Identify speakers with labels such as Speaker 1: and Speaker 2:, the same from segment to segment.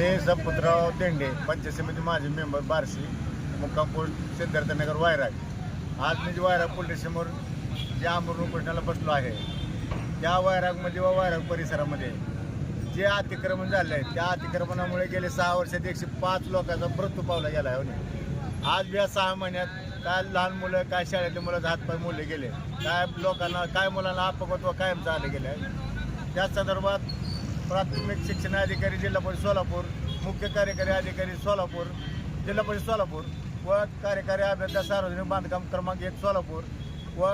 Speaker 1: मी सपुतराव देंडे पंचायत समिती माझे मेंबर बारशी मुक्काम पोस्ट सिद्धार्थनगर वायराग आज म्हणजे मी जे वायराग पोलीस समोर जे आमरण उपोषणाला बसलो आहे त्या वायरागमध्ये म्हणजे व वायराग परिसरामध्ये जे अतिक्रमण झालं आहे त्या अतिक्रमणामुळे गेले सहा वर्षात एकशे पाच लोकांचा मृत्यू पावला गेला आहे. आज या सहा महिन्यात काय लहान मुलं काय शाळेतले मुलं हातपाय मुले गेले काय लोकांना काय मुलांना अपंगत्व कायम झाले गेले आहे त्या संदर्भात प्राथमिक शिक्षण अधिकारी जिल्हा परिषद सोलापूर मुख्य कार्यकारी अधिकारी सोलापूर जिल्हा परिषद सोलापूर व कार्यकारी अभियंता सार्वजनिक बांधकाम क्रमांक एक सोलापूर व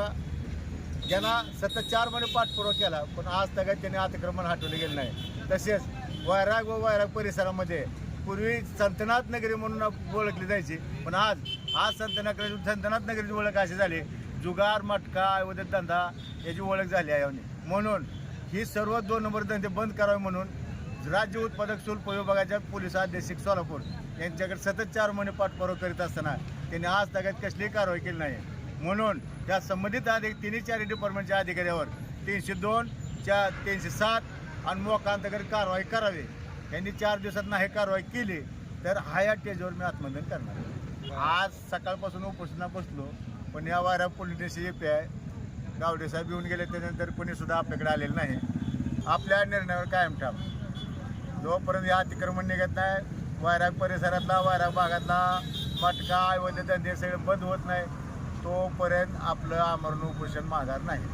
Speaker 1: यांना सतत चार महिने पाठपुरावा केला पण आज तगात त्यांनी अतिक्रमण हटवले गेले नाही. तसेच वैराग व वैराग परिसरामध्ये पूर्वी संतनाथ नगरी म्हणून ओळखली जायची पण आज आज संतनाकडे संतनाथ नगरीची ओळख अशी झाली जुगार मटका अवैध धंदा याची ओळख झाली आहे म्हणून ही सर्व दोन नंबर धंदे बंद करावे म्हणून राज्य उत्पादक शुल्क विभागाच्या पोलीस अधीक्षक सोलापूर यांच्याकडे सतत चार महिने पाठपुरावा करीत असताना त्यांनी आज तगात कसलीही कारवाई केली नाही. म्हणून त्या संबंधित अधिक तिन्ही चार डिपार्टमेंटच्या अधिकाऱ्यावर तीनशे दोन चार तीनशे सात आणि मोकांतर्गत कारवाई करावी. यांनी चार दिवसात नाही कारवाई केली तर हा या टेजवर मी आत्मदन करणार आज सकाळपासून उपोषणा बसलो पण या वाऱ्या पोलीस स्टेशन पी आहे गावडे साहेब येऊन गेले त्यानंतर कोणी सुद्धा आपल्याकडे आलेलं नाही. आपल्या निर्णयावर कायम ठाम जोपर्यंत या अतिक्रमण निघत नाही वायराग परिसरातला वायराग भागातला मटका अवैध धंदे सगळे बंद होत नाही तोपर्यंत आपलं आमरण उपोषण माघार नाही.